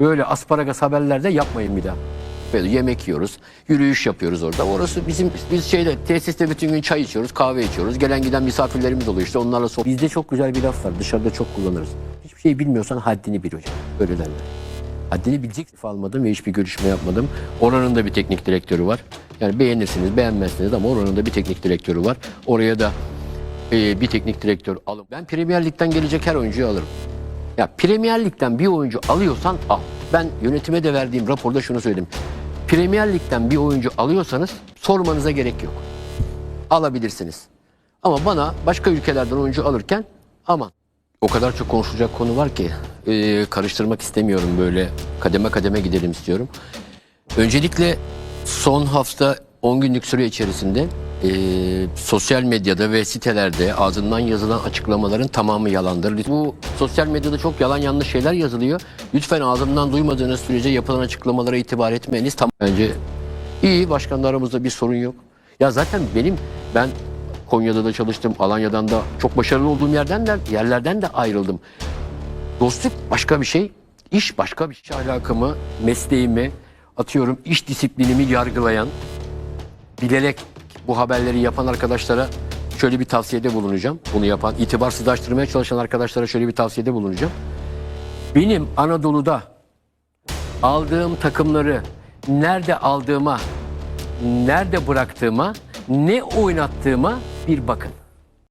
Böyle asparagas haberlerde yapmayın bir daha. Böyle yemek yiyoruz, yürüyüş yapıyoruz orada. Orası bizim, biz şeyde tesiste bütün gün çay içiyoruz, kahve içiyoruz. Gelen giden misafirlerimiz oluyor işte onlarla sohbet. Bizde çok güzel bir laf var, dışarıda çok kullanırız. Hiçbir şey bilmiyorsan haddini bil hocam. Öyle derler. Haddini bilecek almadım ve hiçbir görüşme yapmadım. Oranın da bir teknik direktörü var. Yani beğenirsiniz, beğenmezsiniz ama oranın da bir teknik direktörü var. Oraya da e, bir teknik direktör alın. Ben Premier Lig'den gelecek her oyuncuyu alırım. Ya Premier Lig'den bir oyuncu alıyorsan al. Ben yönetime de verdiğim raporda şunu söyledim. Premier Lig'den bir oyuncu alıyorsanız sormanıza gerek yok. Alabilirsiniz. Ama bana başka ülkelerden oyuncu alırken aman. O kadar çok konuşulacak konu var ki e, karıştırmak istemiyorum böyle kademe kademe gidelim istiyorum. Öncelikle son hafta 10 günlük süre içerisinde e, sosyal medyada ve sitelerde ağzından yazılan açıklamaların tamamı yalandır. Bu sosyal medyada çok yalan yanlış şeyler yazılıyor. Lütfen ağzımdan duymadığınız sürece yapılan açıklamalara itibar etmeniz tam bence iyi. Başkanla aramızda bir sorun yok. Ya zaten benim ben Konya'da da çalıştım, Alanya'dan da çok başarılı olduğum yerden de yerlerden de ayrıldım. Dostluk başka bir şey, iş başka bir şey. Alakamı, mesleğimi, atıyorum iş disiplinimi yargılayan, bilerek bu haberleri yapan arkadaşlara şöyle bir tavsiyede bulunacağım. Bunu yapan, itibarsızlaştırmaya çalışan arkadaşlara şöyle bir tavsiyede bulunacağım. Benim Anadolu'da aldığım takımları nerede aldığıma, nerede bıraktığıma, ne oynattığıma bir bakın.